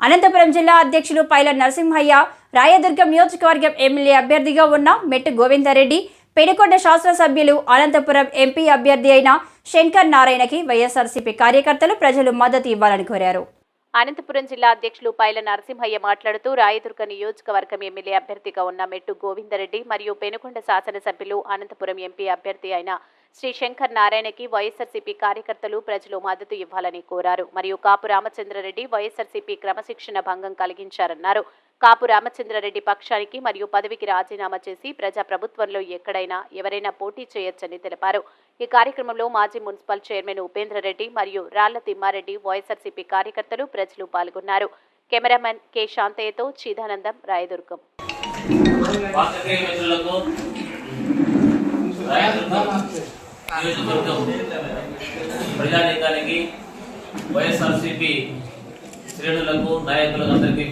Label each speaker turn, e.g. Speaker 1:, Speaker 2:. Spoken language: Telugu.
Speaker 1: అనంతపురం జిల్లా అధ్యక్షులు పైల నరసింహయ్య రాయదుర్గం నియోజకవర్గం ఎమ్మెల్యే అభ్యర్థిగా ఉన్న మెట్టు గోవిందరెడ్డి పెనుకొండ శాసనసభ్యులు అనంతపురం ఎంపీ అభ్యర్థి అయిన శంకర్ నారాయణకి వైఎస్ఆర్సీపీ కార్యకర్తలు ప్రజలు మద్దతు ఇవ్వాలని కోరారు.
Speaker 2: అనంతపురం జిల్లా అధ్యక్షులు పైల నరసింహయ్య మాట్లాడుతూ రాయదుర్గ నియోజకవర్గం ఎమ్మెల్యే అభ్యర్థిగా ఉన్న మెట్టు గోవిందరెడ్డి మరియు పెనుకొండ శాసనసభ్యులు అనంతపురం ఎంపీ అభ్యర్థి అయిన శ్రీ శంకర్ నారాయణకి వైఎస్ఆర్సీపీ కార్యకర్తలు ప్రజలు మద్దతు ఇవ్వాలని కోరారు. మరియు కాపు రామచంద్రరెడ్డి వైఎస్ఆర్సీపీ క్రమశిక్షణ భంగం కలిగించారన్నారు. కాపు రామచంద్రారెడ్డి పక్షానికి మరియు పదవికి రాజీనామా చేసి ప్రజా ప్రభుత్వంలో ఎక్కడైనా ఎవరైనా పోటీ చేయొచ్చని తెలిపారు. ఈ కార్యక్రమంలో మాజీ మున్సిపల్ చైర్మన్ ఉపేంద్రరెడ్డి మరియు రాళ్ళ తిమ్మారెడ్డి వైఎస్ఆర్సీపీ కార్యకర్తలు ప్రజలు పాల్గొన్నారు. Cameraman K. శాంతయ్యతో చిదానందం రాయదుర్గం
Speaker 3: ప్రజానీకానికి వైఎస్ఆర్సీపీ శ్రేణులకు నాయకులకు అందరికీ